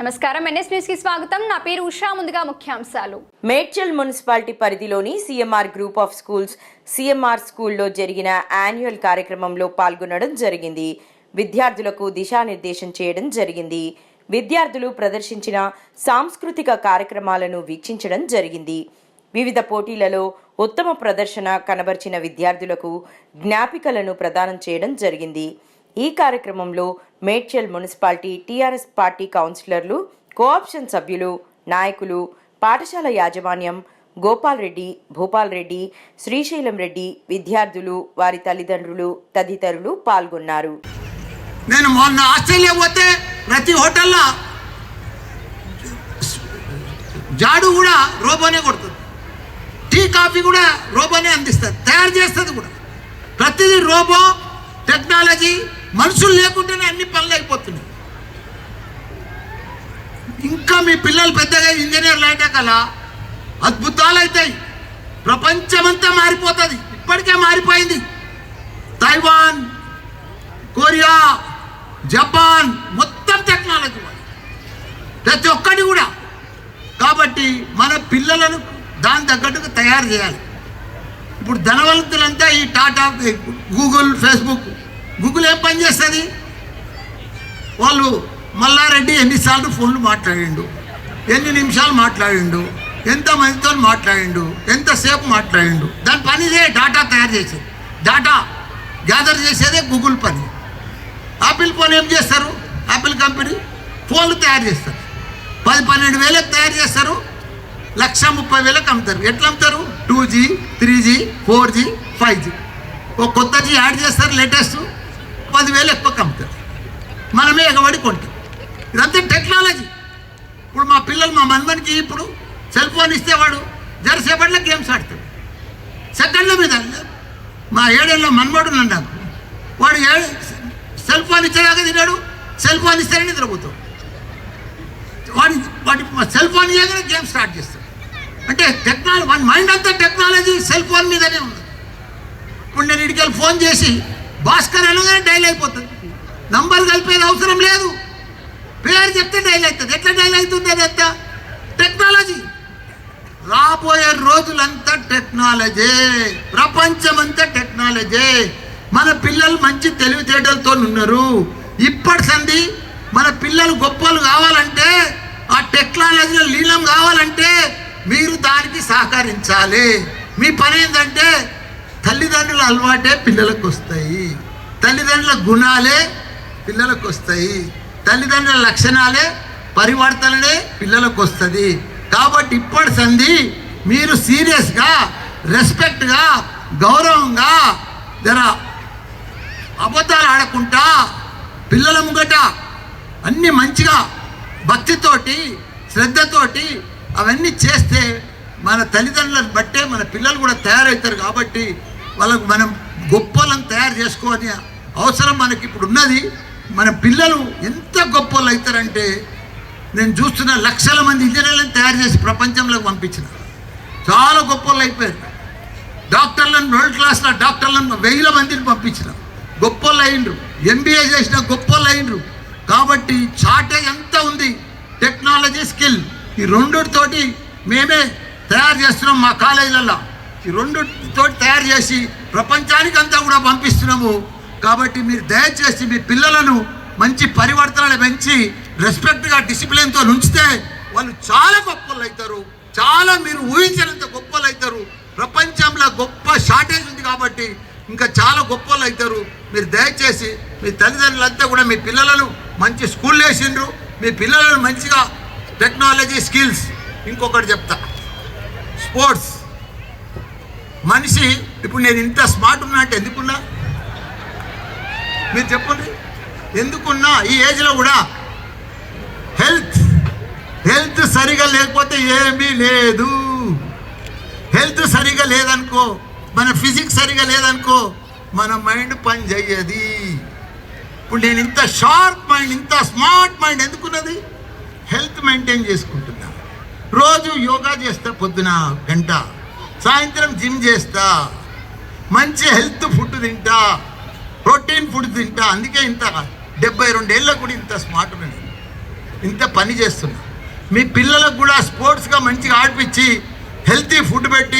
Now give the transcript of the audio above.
నమస్కారం. ఎన్ఎస్ న్యూస్కి స్వాగతం. నా పేరు ఉషా. ముందుగా ముఖ్యాంశాలు. మేడ్చల్ మున్సిపాలిటీ పరిధిలోని CMR group of schools CMR స్కూల్లో జరిగిన యాన్యువల్ కార్యక్రమంలో పాల్గొనడం జరిగింది. విద్యార్థులకు దిశానిర్దేశం చేయడం జరిగింది. విద్యార్థులు ప్రదర్శించిన సాంస్కృతిక కార్యక్రమాలను వీక్షించడం జరిగింది. వివిధ పోటీలలో ఉత్తమ ప్రదర్శన కనబర్చిన విద్యార్థులకు జ్ఞాపికలను ప్రదానం చేయడం జరిగింది. ఈ కార్యక్రమంలో మేడ్చల్ మున్సిపాలిటీ టీఆర్ఎస్ పార్టీ కౌన్సిలర్లు కోఆప్షన్ సభ్యులు నాయకులు పాఠశాల యాజమాన్యం గోపాల్ రెడ్డి భూపాల్ రెడ్డి శ్రీశైలం రెడ్డి విద్యార్థులు వారి తల్లిదండ్రులు తదితరులు పాల్గొన్నారు. నేను మొన్న ఆస్ట్రేలియా పోతే ప్రతి హోటల్లో జాడు కూడా రోబోనే కొడుతుంది. టీ కాఫీ కూడా రోబోనే అందిస్తుంది. తయారు చేస్తుంది కూడా. ప్రతిదీ రోబో టెక్నాలజీ మనుషులు లేకుండానే అన్ని పనులు అయిపోతున్నాయి. ఇంకా మీ పిల్లలు పెద్దగా ఇంజనీర్లు అయితే కల అద్భుతాలు అవుతాయి ప్రపంచమంతా మారిపోతుంది. ఇప్పటికే మారిపోయింది. తైవాన్ కొరియా జపాన్ మొత్తం టెక్నాలజీ ప్రతి ఒక్కటి కూడా. కాబట్టి మన పిల్లలను దాని తగ్గట్టుగా తయారు చేయాలి. ఇప్పుడు ధనవంతులంతా ఈ టాటా గూగుల్ ఫేస్బుక్ గూగుల్ ఏం పని చేస్తుంది? వాళ్ళు మల్లారెడ్డి ఎన్నిసార్లు ఫోన్లు మాట్లాడిండు. ఎన్ని నిమిషాలు మాట్లాడిండు? ఎంత మందితో మాట్లాడిండు? ఎంతసేపు మాట్లాడిండు? దాని పని ఇదే డాటా తయారు చేసేది. డాటా గ్యాదర్ చేసేదే గూగుల్ పని. ఆపిల్ ఫోన్ ఏం చేస్తారు? ఆపిల్ కంపెనీ ఫోన్లు తయారు చేస్తారు. పది పన్నెండు వేలకు తయారు చేస్తారు. లక్ష ముప్పై వేలకు అమ్ముతారు. ఎట్లా అమ్ముతారు? Two G three G four G five G ఒక కొత్త జీ యాడ్ చేస్తారు లేటెస్ట్ పదివేలు ఎక్కువ అమ్ముతారు మనమే ఎగబడి కొంటాం ఇదంతా టెక్నాలజీ. ఇప్పుడు మా పిల్లలు మా మనమనికి ఇప్పుడు సెల్ ఫోన్ ఇస్తే వాడు జరసేపట్లో గేమ్స్ ఆడతాడు. సెకండ్ల మీద మా ఏడేళ్ళలో మనవాడు నాకు వాడు ఏ సెల్ ఫోన్ ఇచ్చేదాకా తిన్నాడు సెల్ ఫోన్ ఇస్తేనే నిద్రపోతాడు. వాడి వాడి సెల్ ఫోన్ ఇవ్వగానే గేమ్ స్టార్ట్ చేస్తాడు. అంటే టెక్నాలజీ వాడి మైండ్ అంతా టెక్నాలజీ సెల్ ఫోన్ మీదనే ఉంది ఇప్పుడు నేను ఇడికెళ్ళి ఫోన్ చేసి భాస్కర్ అనగానే డైల్ అయిపోతుంది. నంబర్ కలిపేది అవసరం లేదు. పేరు చెప్తే డైల్ అవుతుంది ఎట్లా డైల్ అవుతుంది అదంతా టెక్నాలజీ రాబోయే రోజులంతా టెక్నాలజీ ప్రపంచమంతా టెక్నాలజీ మన పిల్లలు మంచి తెలివితేటలతో ఉన్నారు. ఇప్పటి సంది మన పిల్లలు గొప్పలు కావాలంటే ఆ టెక్నాలజీలో లీనం కావాలంటే మీరు దానికి సహకరించాలి. మీ పని ఏంటంటే తల్లిదండ్రుల అలవాటే పిల్లలకు వస్తాయి తల్లిదండ్రుల గుణాలే పిల్లలకు వస్తాయి తల్లిదండ్రుల లక్షణాలే పరివర్తనలే పిల్లలకు వస్తుంది కాబట్టి ఇప్పటి సంధి మీరు సీరియస్గా రెస్పెక్ట్గా గౌరవంగా జర అబద్ధాలు ఆడకుండా పిల్లల ముంగట అన్నీ మంచిగా భక్తితోటి శ్రద్ధతోటి అవన్నీ చేస్తే మన తల్లిదండ్రులను బట్టే మన పిల్లలు కూడా తయారవుతారు కాబట్టి వాళ్ళకు మనం గొప్పలను తయారు చేసుకోని అవసరం మనకి ఇప్పుడు ఉన్నది. మన పిల్లలు ఎంత గొప్పలు అవుతారంటే నేను చూస్తున్న లక్షల మంది ఇంజనీర్లను తయారు చేసి ప్రపంచంలోకి పంపించిన చాలా గొప్పలు అయిపోయారు. డాక్టర్లను వరల్డ్ క్లాస్లో డాక్టర్లను వెయ్యిల మందిని పంపించిన గొప్పలు అయిండ్రు ఎంబీఏ చేసిన గొప్పలు అయిండ్రు కాబట్టి చాటే ఎంత ఉంది? Technology skill. ఈ రెండుతోటి మేమే తయారు చేస్తున్నాం మా కాలేజీలలో. ఈ తోటి తయారు చేసి ప్రపంచానికి అంతా కూడా పంపిస్తున్నాము. కాబట్టి మీరు దయచేసి మీ పిల్లలను మంచి పరివర్తనలు పెంచి రెస్పెక్ట్గా డిసిప్లిన్తో ఉంచితే వాళ్ళు చాలా గొప్పలు అవుతారు చాలా మీరు ఊహించినంత గొప్పలు అవుతారు ప్రపంచంలో గొప్ప షార్టేజ్ ఉంది కాబట్టి ఇంకా చాలా గొప్పలు అవుతారు మీరు దయచేసి మీ తల్లిదండ్రులంతా కూడా మీ పిల్లలను మంచి స్కూల్ వేసిండ్రు. మీ పిల్లలను మంచిగా టెక్నాలజీ స్కిల్స్ ఇంకొకటి చెప్తా. స్పోర్ట్స్ మనిషి ఇప్పుడు నేను ఇంత స్మార్ట్ ఉన్నా అంటే ఎందుకున్నా? మీరు చెప్పండి. ఎందుకున్నా? ఈ ఏజ్లో కూడా హెల్త్ హెల్త్ సరిగా లేకపోతే ఏమీ లేదు. హెల్త్ సరిగా లేదనుకో మన ఫిజిక్స్ సరిగా లేదనుకో మన మైండ్ పని చెయ్యది. ఇప్పుడు నేను ఇంత షార్ప్ మైండ్ ఇంత స్మార్ట్ మైండ్ ఎందుకున్నది? హెల్త్ మెయింటైన్ చేసుకుంటున్నా. రోజు యోగా చేస్తా పొద్దున గంట సాయంత్రం జిమ్ చేస్తా. మంచి హెల్త్ ఫుడ్ తింటా. ప్రోటీన్ ఫుడ్ తింటా. అందుకే ఇంత డెబ్బై రెండేళ్ళ కూడా ఇంత స్మార్ట్ నేను. ఇంత పని చేస్తున్నా. మీ పిల్లలకు కూడా స్పోర్ట్స్గా మంచిగా ఆడిపించి హెల్తీ ఫుడ్ పెట్టి